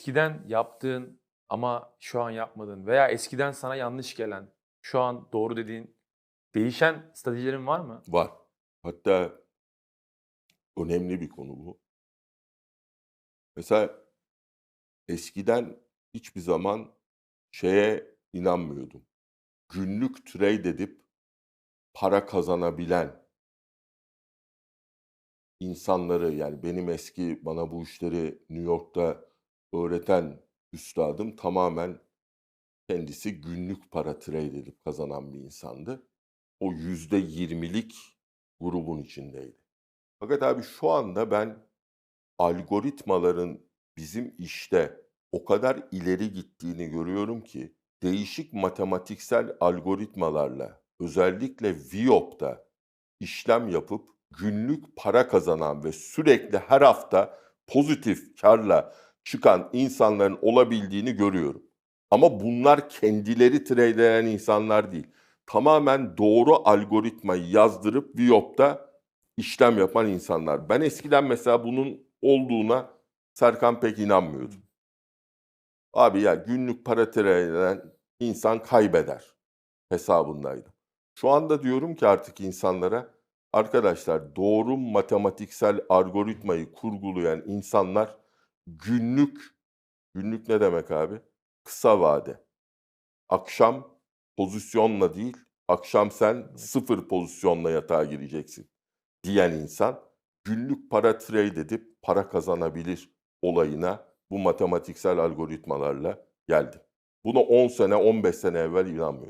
eskiden yaptığın ama şu an yapmadığın veya eskiden sana yanlış gelen, şu an doğru dediğin değişen stratejilerin var mı? Var. Hatta önemli bir konu bu. Mesela eskiden hiçbir zaman şeye inanmıyordum. Günlük trade edip para kazanabilen insanları yani benim eski bana bu işleri New York'ta öğreten üstadım tamamen kendisi günlük para trade edip kazanan bir insandı. O yüzde yirmilik grubun içindeydi. Fakat abi şu anda ben algoritmaların bizim işte o kadar ileri gittiğini görüyorum ki değişik matematiksel algoritmalarla özellikle VIOP'ta işlem yapıp günlük para kazanan ve sürekli her hafta pozitif karla çıkan insanların olabildiğini görüyorum. Ama bunlar kendileri trade'leyen insanlar değil. Tamamen doğru algoritmayı yazdırıp VIOP'ta işlem yapan insanlar. Ben eskiden mesela bunun olduğuna Serkan pek inanmıyordum. Abi ya günlük para trade eden insan kaybeder hesabındaydım. Şu anda diyorum ki artık insanlara arkadaşlar doğru matematiksel algoritmayı kurgulayan insanlar günlük günlük ne demek abi? Kısa vade. Akşam pozisyonla değil, akşam sen sıfır pozisyonla yatağa gireceksin diyen insan günlük para trade edip para kazanabilir olayına bu matematiksel algoritmalarla geldi. Buna 10 sene, 15 sene evvel inanmıyordum.